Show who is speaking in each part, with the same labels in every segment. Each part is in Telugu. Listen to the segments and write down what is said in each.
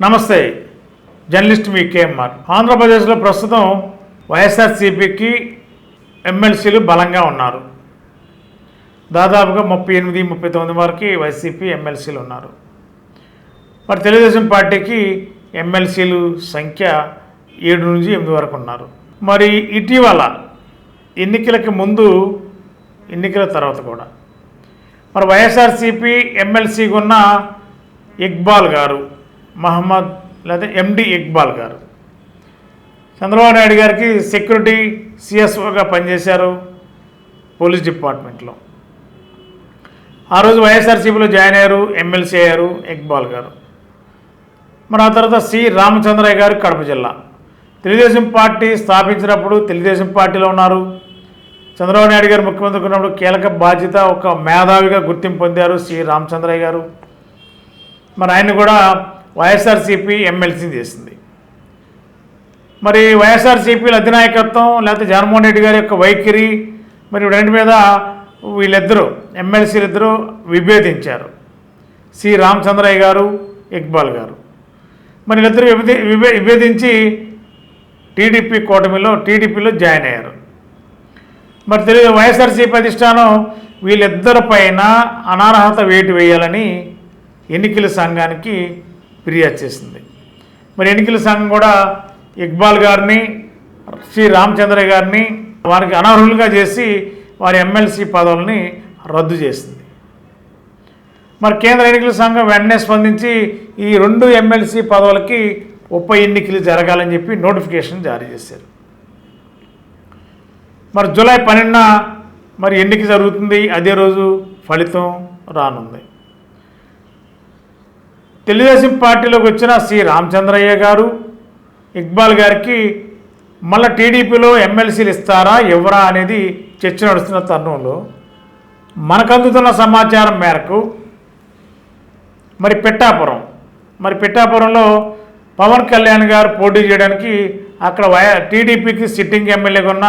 Speaker 1: నమస్తే. జర్నలిస్ట్ మీ కేఎంఆర్. ఆంధ్రప్రదేశ్లో ప్రస్తుతం వైఎస్ఆర్సీపీకి ఎమ్మెల్సీలు బలంగా ఉన్నారు. దాదాపుగా ముప్పై ఎనిమిది ముప్పై తొమ్మిది వరకు వైసీపీ ఎమ్మెల్సీలు ఉన్నారు. మరి తెలుగుదేశం పార్టీకి ఎమ్మెల్సీలు సంఖ్య ఏడు నుంచి ఎనిమిది వరకు ఉన్నారు. మరి ఇటీవల ఎన్నికలకి ముందు ఎన్నికల తర్వాత కూడా. మరి వైఎస్ఆర్సీపీ ఎమ్మెల్సీగా ఉన్న ఇక్బాల్ గారు మహమ్మద్ లేదా ఎండి ఇక్బాల్ గారు. చంద్రబాబు నాయుడు గారికి సెక్యూరిటీ సిఎస్ఓగా పనిచేశారు పోలీస్ డిపార్ట్మెంట్లో. ఆ రోజు వైఎస్ఆర్సీపీలో జాయిన్ అయ్యారు ఎమ్మెల్సీ అయ్యారు ఇక్బాల్ గారు. మరి ఆ తర్వాత సి రామచంద్రయ్య గారు కడప జిల్లా. తెలుగుదేశం పార్టీ స్థాపించినప్పుడు తెలుగుదేశం పార్టీలో ఉన్నారు. చంద్రబాబు నాయుడు గారు ముఖ్యమంత్రి ఉన్నప్పుడు కీలక బాధ్యత ఒక మేధావిగా గుర్తింపు పొందారు సి రామచంద్రయ్య గారు. మరి ఆయన కూడా వైఎస్ఆర్సీపీ ఎమ్మెల్సీ చేసింది. మరి వైఎస్ఆర్సీపీల అధినాయకత్వం లేకపోతే జగన్మోహన్ రెడ్డి గారి యొక్క వైఖరి మరి రెండు మీద వీళ్ళిద్దరూ ఎమ్మెల్సీలు ఇద్దరూ విభేదించారు. సి. రామచంద్రయ్య గారు ఇక్బాల్ గారు. మరి వీళ్ళిద్దరూ విభే విభేదించి టీడీపీ కూటమిలో టీడీపీలో జాయిన్ అయ్యారు. మరి తెలుగు వైఎస్ఆర్సీపీ అధిష్టానం వీళ్ళిద్దరి పైన అనర్హత వేటు వేయాలని ఎన్నికల సంఘానికి ఫిర్యాదు చేసింది. మరి ఎన్నికల సంఘం కూడా ఇక్బాల్ గారిని శ్రీ రామచంద్ర గారిని వారికి అనర్హులుగా చేసి వారి ఎమ్మెల్సీ పదవులని రద్దు చేసింది. మరి కేంద్ర ఎన్నికల సంఘం వెంటనే స్పందించి ఈ రెండు ఎమ్మెల్సీ పదవులకి ఉప ఎన్నికలు జరగాలని చెప్పి నోటిఫికేషన్ జారీ చేశారు. మరి జూలై పన్నెండున మరి ఎన్నిక జరుగుతుంది అదే రోజు ఫలితం రానుంది. తెలుగుదేశం పార్టీలోకి వచ్చిన సి. రామచంద్రయ్య గారు ఇక్బాల్ గారికి మళ్ళీ టీడీపీలో ఎమ్మెల్సీలు ఇస్తారా ఎవరా అనేది చర్చ నడుస్తున్న తరుణంలో మనకు అందుతున్న సమాచారం మేరకు మరి పిట్టాపురం మరి పిట్టాపురంలో పవన్ కళ్యాణ్ గారు పోటీ చేయడానికి అక్కడ వై టీడీపీకి సిట్టింగ్ ఎమ్మెల్యేగా ఉన్న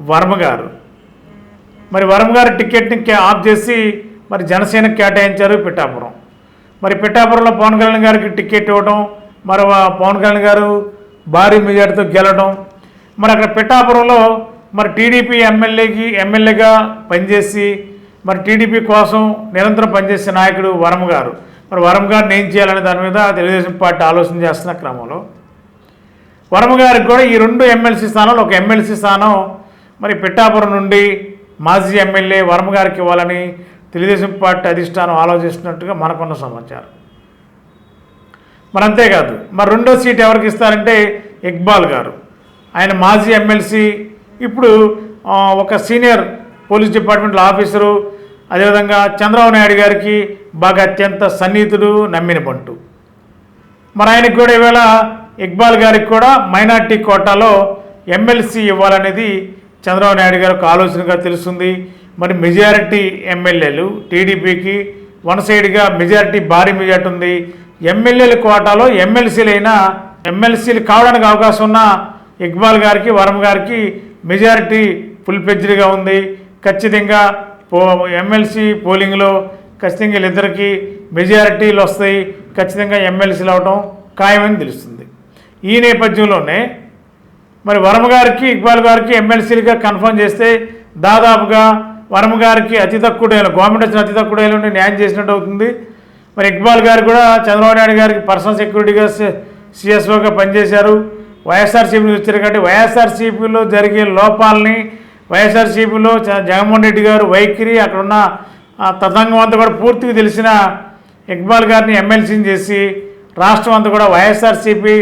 Speaker 1: Varma garu. మరి వర్మ గారి టికెట్ని కే- ఆఫ్ చేసి మరి జనసేన కేటాయించారు పిఠాపురం. మరి పిఠాపురంలో పవన్ కళ్యాణ్ గారికి టికెట్ ఇవ్వడం మరి పవన్ కళ్యాణ్ గారు భారీ మెజార్టీతో గెలడం మరి అక్కడ పిఠాపురంలో మరి టీడీపీ ఎమ్మెల్యేకి ఎమ్మెల్యేగా పనిచేసి మరి టీడీపీ కోసం నిరంతరం పనిచేసే నాయకుడు వరం గారు. మరి వరం గారిని ఏం చేయాలనే దాని మీద తెలుగుదేశం పార్టీ ఆలోచన చేస్తున్న క్రమంలో వరం గారికి కూడా ఈ రెండు ఎమ్మెల్సీ స్థానాలు ఒక ఎమ్మెల్సీ స్థానం మరి పిఠాపురం నుండి మాజీ ఎమ్మెల్యే వర్మ గారికి ఇవ్వాలని తెలుగుదేశం పార్టీ అధిష్టానం ఆలోచిస్తున్నట్టుగా మనకున్న సమాచారం. మరి అంతేకాదు మరి రెండో సీట్ ఎవరికి ఇస్తారంటే ఇక్బాల్ గారు. ఆయన మాజీ ఎమ్మెల్సీ ఇప్పుడు ఒక సీనియర్ పోలీస్ డిపార్ట్మెంట్లో ఆఫీసరు అదేవిధంగా చంద్రబాబు నాయుడు గారికి బాగా అత్యంత సన్నిహితుడు నమ్మిన పంటు మరి ఆయనకు కూడా ఈవేళ ఇక్బాల్ గారికి కూడా మైనార్టీ కోటాలో ఎమ్మెల్సీ ఇవ్వాలనేది చంద్రబాబు నాయుడు గారి ఒక ఆలోచనగా తెలుస్తుంది. మరి మెజారిటీ ఎమ్మెల్యేలు టీడీపీకి వన్ సైడ్గా మెజారిటీ భారీ మెజార్టీ ఉంది. ఎమ్మెల్యేల కోటాలో ఎమ్మెల్సీలైనా ఎమ్మెల్సీలు కావడానికి అవకాశం ఉన్న ఇక్బాల్ గారికి వరం గారికి మెజారిటీ ఫుల్ పెజ్డ్గా ఉంది. ఖచ్చితంగా పో ఎమ్మెల్సీ పోలింగ్లో ఖచ్చితంగా వీళ్ళిద్దరికి మెజారిటీలు వస్తాయి. ఖచ్చితంగా ఎమ్మెల్సీలు అవడం ఖాయమని తెలుస్తుంది. ఈ నేపథ్యంలోనే మరి వరమ గారికి ఇక్బాల్ గారికి ఎమ్మెల్సీలుగా కన్ఫర్మ్ చేస్తే దాదాపుగా వరమ గారికి అతి తక్కువ డేలు గవర్నమెంట్ వచ్చిన అతి తక్కువ డేలు న్యాయం చేసినట్టు అవుతుంది. మరి ఇక్బాల్ గారు కూడా చంద్రబాబు నాయుడు గారికి పర్సనల్ సెక్యూరిటీగా సిఎస్ఓగా పనిచేశారు. వైఎస్ఆర్సీపీని నుంచి వచ్చారు కాబట్టి వైఎస్ఆర్సీపీలో జరిగే లోపాలని వైఎస్ఆర్సీపీలో జగన్మోహన్ రెడ్డి గారు వైఖరి అక్కడున్న ఆ తతంగం అంతా కూడా పూర్తిగా తెలిసిన ఇక్బాల్ గారిని ఎమ్మెల్సీని చేసి రాష్ట్రం అంతా కూడా వైఎస్ఆర్సీపీ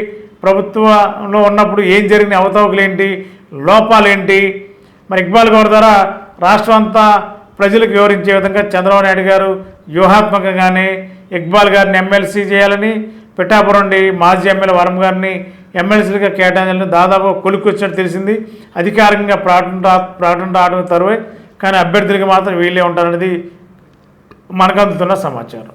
Speaker 1: ప్రభుత్వంలో ఉన్నప్పుడు ఏం జరిగిన లోపాలు లోపాలేంటి? మరి ఇక్బాల్ గౌర్ ద్వారా రాష్ట్రం అంతా ప్రజలకు వివరించే విధంగా చంద్రబాబు నాయుడు గారు వ్యూహాత్మకంగానే ఇక్బాల్ గారిని ఎమ్మెల్సీ చేయాలని పిఠాపురం నుండి మాజీ ఎమ్మెల్యే వరం గారిని ఎమ్మెల్సీలుగా కేటాయించాలని దాదాపు కొలుక్కొచ్చినట్టు తెలిసింది. అధికారికంగా ప్రకటన రా ప్రకటన రావడం తరువే కానీ అభ్యర్థులకి మాత్రం వీళ్ళే ఉంటారనేది మనకు అందుతున్న సమాచారం.